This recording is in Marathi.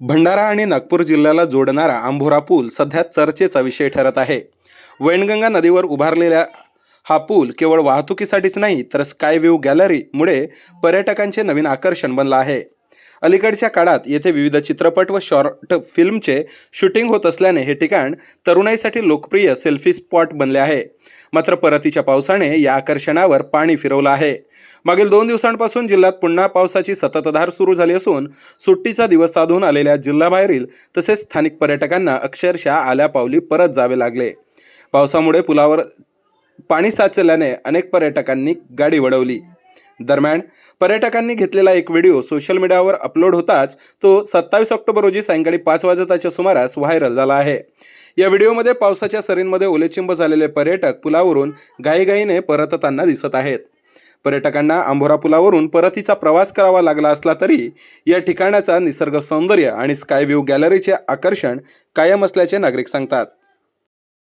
भंडारा आणि नागपूर जिल्ह्याला जोडणारा आंभोरा पूल सध्या चर्चेचा विषय ठरत आहे. वैनगंगा नदीवर उभारलेल्या हा पूल केवळ वाहतुकीसाठीच नाही तर स्कायव्ह्यू गॅलरीमुळे पर्यटकांचे नवीन आकर्षण बनलं आहे. अलीकडच्या काळात येथे विविध चित्रपट व शॉर्ट फिल्मचे शूटिंग होत असल्याने हे ठिकाण तरुणाईसाठी लोकप्रिय सेल्फी स्पॉट बनले आहे. मात्र परतीच्या पावसाने या आकर्षणावर पाणी फिरवलं आहे. मागील दोन दिवसांपासून जिल्ह्यात पुन्हा पावसाची सततधार सुरू झाली असून सुट्टीचा दिवस साधून आलेल्या जिल्ह्याबाहेरील तसेच स्थानिक पर्यटकांना अक्षरशः आल्या पावली परत जावे लागले. पावसामुळे पुलावर पाणी साचल्याने अनेक पर्यटकांनी गाडी वळवली दरम्यान पर्यटकांनी घेतलेला एक व्हिडिओ सोशल मीडियावर अपलोड होताच तो सत्तावीस ऑक्टोबर रोजी सायंकाळी पाच वाजताच्या सुमारास व्हायरल झाला आहे. या व्हिडिओमध्ये पावसाच्या सरींमध्ये ओलेचिंब झालेले पर्यटक पुलावरून घाईघाईने परतताना दिसत आहेत. पर्यटकांना आंभोरा पुलावरून परतीचा प्रवास करावा लागला असला तरी या ठिकाणाचा निसर्ग सौंदर्य आणि स्कायव्ह्यू गॅलरीचे आकर्षण कायम असल्याचे नागरिक सांगतात.